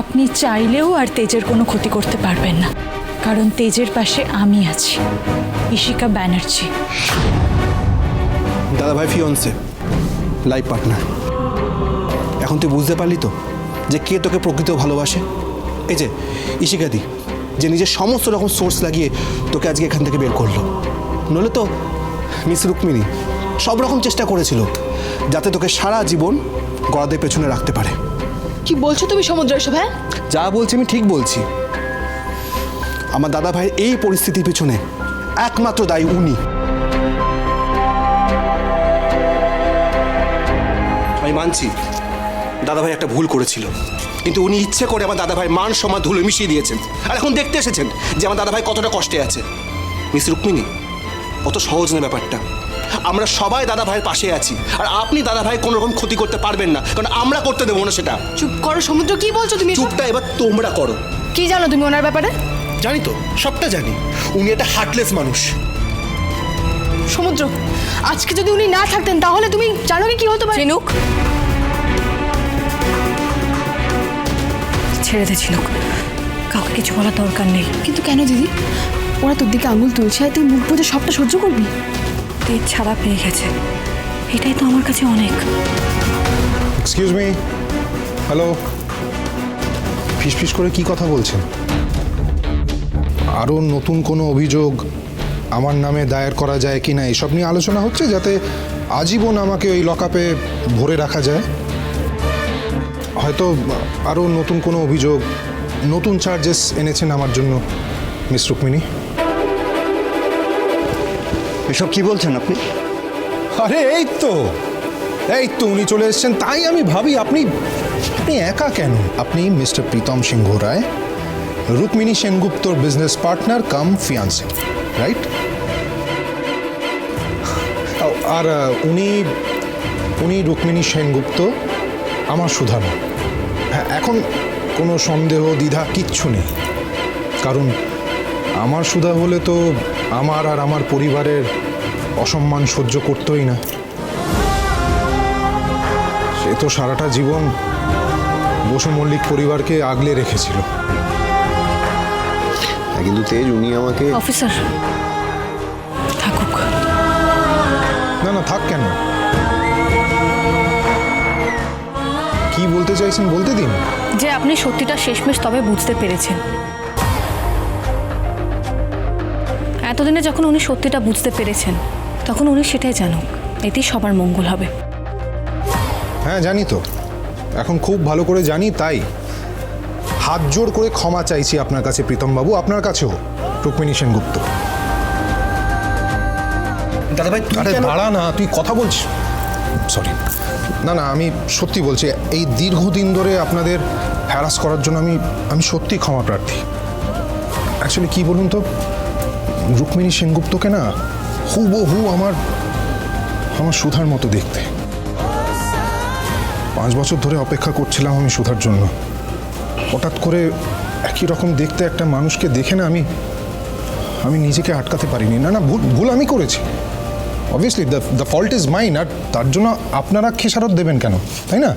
আপনি চাইলেও আর তেজের কোনো ক্ষতি করতে পারবেন না। কারণ তেজের পাশে আমি আছি। ইশিকা ব্যানার্জি। দাদা ভাই ফিয়ন্সে লাইফ পার্টনার। এখন তুই বুঝতে পারলি তো যে কে তোকে প্রকৃত ভালোবাসে? এই যে ইশিকাদি যে নিজের সমস্ত রকম সোর্স লাগিয়ে তোকে আজকে এখান থেকে বের করল। নইলে তো মিস রুক্মিণী সব রকম চেষ্টা করেছিল যাতে তোকে সারা জীবন গড়াদের পেছনে রাখতে পারে। কি বলছো তুমি সমুদ্র এসব যা বলছি আমি ঠিক বলছি। আমার দাদা ভাই এই পরিস্থিতির পিছনে একমাত্র দায়ী উনি। আমি মানছি, দাদা ভাই একটা ভুল করেছিল। কিন্তু উনি ইচ্ছে করে আমার দাদা ভাই মান সম্মান ধুলো মিশিয়ে দিয়েছেন। আর এখন দেখতে এসেছেন যে আমার দাদা ভাই কতটা কষ্টে আছে। মিস রুক্মিণী অত সহজ না ব্যাপারটা। আমরা সবাই দাদা ভাইয়ের পাশে আছি। আর আপনি দাদা ভাই কোনো রকম ক্ষতি করতে পারবেন না। কারণ আমরা করতে দেবো না সেটা। চুপ করো সমুদ্র কি বলছো তুমি? এসব? চুপটা এবার তোমরা করো। কি জানো তুমি ওনার ব্যাপারে? জানি তো সবটা জানি। উনি একটা হার্টলেস মানুষ। সমুদ্র আজকে যদি উনি না থাকতেন তাহলে তুমি জানো কি কি হতে পারে? ঝিনুক। ছেড়ে দে ঝিনুক। কাউকে কিছু বলার দরকার নেই। কিন্তু কেন দিদি? ওরা তোর দিকে আঙুল তুলছে আর তুই মুখ বুঝে সবটা সহ্য করবি? তেজ ছাড়া পেয়ে গেছে। এটাই তো আমার কাছে অনেক। এক্সকিউজ মি হ্যালো ফিসফিস করে কি কথা বলছেন? আরও নতুন কোনো অভিযোগ আমার নামে দায়ের করা যায় কি না, এসব নিয়ে আলোচনা হচ্ছে যাতে আজীবন আমাকে ওই লকআপে ভরে রাখা যায়? হয়তো আরও নতুন কোনো অভিযোগ, নতুন চার্জেস এনেছেন আমার জন্য মিস রুক্মিণী এসব কি বলছেন আপনি? আরে, এই তো। এই তো উনি চলে এসেছেন, তাই আমি ভাবি আপনি আপনি একা কেন? আপনি মিস্টার প্রীতম সিংহ Roy, Rukmini সেনগুপ্তর business partner cum fiancee right আর উনি উনি রুক্মিণী সেনগুপ্ত, আমার সুধার হ্যাঁ এখন কোনো সন্দেহ, দ্বিধা কিচ্ছু নেই। কারণ আমার সুধা হলে তো আমার আর আমার পরিবারের অসম্মান সহ্য করতোই না। সে তো সারাটা জীবন বসু মল্লিক পরিবারকে আগলে রেখেছিল। হ্যাঁ, কিন্তু তেজ উনি আমাকে অফিসার। থাকুক। না না থাক কেন? কি বলতে চাইছেন বলতে দিন। যে আপনি সত্যিটা শেষমেশ তবে বুঝতে পেরেছেন। এতদিনে যখন উনি সত্যিটা বুঝতে পেরেছেন তখন উনি সেটাই জানুক। এতেই সবার মঙ্গল হবে। হ্যাঁ জানি তো। এখন খুব ভালো করে জানি তাই। হাত জোর করে ক্ষমা চাইছি আপনার কাছে প্রীতমবাবু। আপনার কাছেও রুক্মিণী সেনগুপ্ত। দাদা ভাই আরে দাঁড়া না তুই কথা বলছিস সরি না না আমি সত্যি বলছি এই দীর্ঘদিন ধরে আপনাদের হ্যারাস করার জন্য আমি আমি সত্যি ক্ষমা প্রার্থী। অ্যাকচুয়ালি কি বলুন তো? রুক্মিণী সেনগুপ্তকে না হুবহু আমার আমার সুধার মতো দেখতে। পাঁচ বছর ধরে অপেক্ষা করছিলাম আমি সুধার জন্য। হঠাৎ করে একই রকম দেখতে একটা মানুষকে দেখে না আমি আমি নিজেকে আটকাতে পারিনি। না না, ভুল ভুল আমি করেছি। Obviously the the fault is mine আর তার জন্য আপনারা খেসারত দেবেন কেন? তাই না?